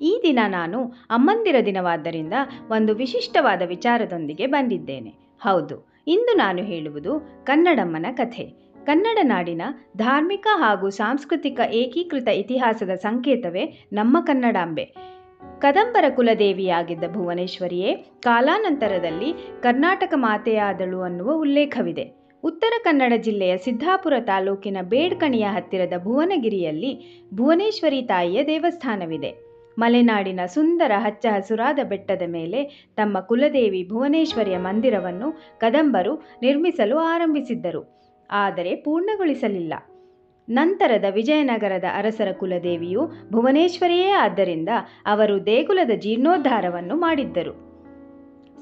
ಈ ದಿನ ನಾನು ಅಮ್ಮಂದಿರ ದಿನವಾದ್ದರಿಂದ ಒಂದು ವಿಶಿಷ್ಟವಾದ ವಿಚಾರದೊಂದಿಗೆ ಬಂದಿದ್ದೇನೆ. ಹೌದು, ಇಂದು ನಾನು ಹೇಳುವುದು ಕನ್ನಡಮ್ಮನ ಕಥೆ. ಕನ್ನಡ ನಾಡಿನ ಧಾರ್ಮಿಕ ಹಾಗೂ ಸಾಂಸ್ಕೃತಿಕ ಏಕೀಕೃತ ಇತಿಹಾಸದ ಸಂಕೇತವೇ ನಮ್ಮ ಕನ್ನಡಾಂಬೆ. ಕದಂಬರ ಕುಲದೇವಿಯಾಗಿದ್ದ ಭುವನೇಶ್ವರಿಯೇ, ಕಾಲಾನಂತರದಲ್ಲಿ ಕರ್ನಾಟಕ ಮಾತೆಯಾದಳು ಅನ್ನುವ ಉಲ್ಲೇಖವಿದೆ. ಉತ್ತರ ಕನ್ನಡ ಜಿಲ್ಲೆಯ ಸಿದ್ದಾಪುರ ತಾಲೂಕಿನ ಬೇಡ್ಕಣಿಯ ಹತ್ತಿರದ ಭುವನಗಿರಿಯಲ್ಲಿ ಭುವನೇಶ್ವರಿ ತಾಯಿಯ ದೇವಸ್ಥಾನವಿದೆ. ಮಲೆನಾಡಿನ ಸುಂದರ ಹಚ್ಚ ಹಸುರಾದ ಬೆಟ್ಟದ ಮೇಲೆ ತಮ್ಮ ಕುಲದೇವಿ ಭುವನೇಶ್ವರಿಯ ಮಂದಿರವನ್ನು ಕದಂಬರು ನಿರ್ಮಿಸಲು ಆರಂಭಿಸಿದ್ದರು. ಆದರೆ ಪೂರ್ಣಗೊಳಿಸಲಿಲ್ಲ. ನಂತರದ ವಿಜಯನಗರದ ಅರಸರ ಕುಲದೇವಿಯು ಭುವನೇಶ್ವರಿಯೇ ಆದ್ದರಿಂದ ಅವರು ದೇಗುಲದ ಜೀರ್ಣೋದ್ಧಾರವನ್ನು ಮಾಡಿದ್ದರು.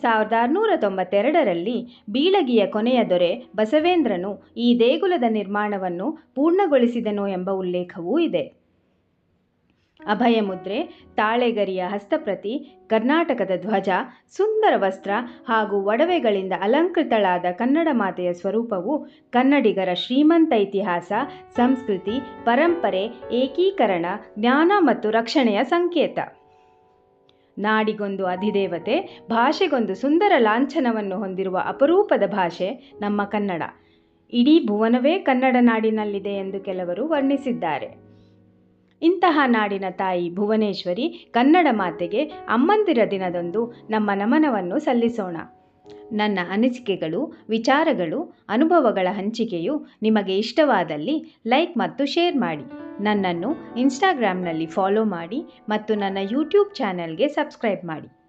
ಸಾವಿರದ ಆರುನೂರ ತೊಂಬತ್ತೆರಡರಲ್ಲಿ ಬೀಳಗಿಯ ಕೊನೆಯ ದೊರೆ ಬಸವೇಂದ್ರನು ಈ ದೇಗುಲದ ನಿರ್ಮಾಣವನ್ನು ಪೂರ್ಣಗೊಳಿಸಿದನು ಎಂಬ ಉಲ್ಲೇಖವೂ ಇದೆ. ಅಭಯ ಮುದ್ರೆ, ತಾಳೆಗರಿಯ ಹಸ್ತಪ್ರತಿ, ಕರ್ನಾಟಕದ ಧ್ವಜ, ಸುಂದರ ವಸ್ತ್ರ ಹಾಗೂ ಒಡವೆಗಳಿಂದ ಅಲಂಕೃತಳಾದ ಕನ್ನಡ ಮಾತೆಯ ಸ್ವರೂಪವು ಕನ್ನಡಿಗರ ಶ್ರೀಮಂತ ಇತಿಹಾಸ, ಸಂಸ್ಕೃತಿ, ಪರಂಪರೆ, ಏಕೀಕರಣ, ಜ್ಞಾನ ಮತ್ತು ರಕ್ಷಣೆಯ ಸಂಕೇತ. ನಾಡಿಗೊಂದು ಅಧಿದೇವತೆ, ಭಾಷೆಗೊಂದು ಸುಂದರ ಲಾಂಛನವನ್ನು ಹೊಂದಿರುವ ಅಪರೂಪದ ಭಾಷೆ ನಮ್ಮ ಕನ್ನಡ. ಇಡೀ ಭುವನವೇ ಕನ್ನಡ ನಾಡಿನಲ್ಲಿದೆ ಎಂದು ಕೆಲವರು ವರ್ಣಿಸಿದ್ದಾರೆ. ಇಂತಹ ನಾಡಿನ ತಾಯಿ ಭುವನೇಶ್ವರಿ ಕನ್ನಡ ಮಾತೆಗೆ ಅಮ್ಮಂದಿರ ದಿನದಂದು ನಮ್ಮ ನಮನವನ್ನು ಸಲ್ಲಿಸೋಣ. ನನ್ನ ಅನಿಸಿಕೆಗಳು, ವಿಚಾರಗಳು, ಅನುಭವಗಳ ಹಂಚಿಕೆಯು ನಿಮಗೆ ಇಷ್ಟವಾದಲ್ಲಿ ಲೈಕ್ ಮತ್ತು ಶೇರ್ ಮಾಡಿ. ನನ್ನನ್ನು ಇನ್ಸ್ಟಾಗ್ರಾಮ್ನಲ್ಲಿ ಫಾಲೋ ಮಾಡಿ ಮತ್ತು ನನ್ನ ಯೂಟ್ಯೂಬ್ ಚಾನಲ್ಗೆ ಸಬ್ಸ್ಕ್ರೈಬ್ ಮಾಡಿ.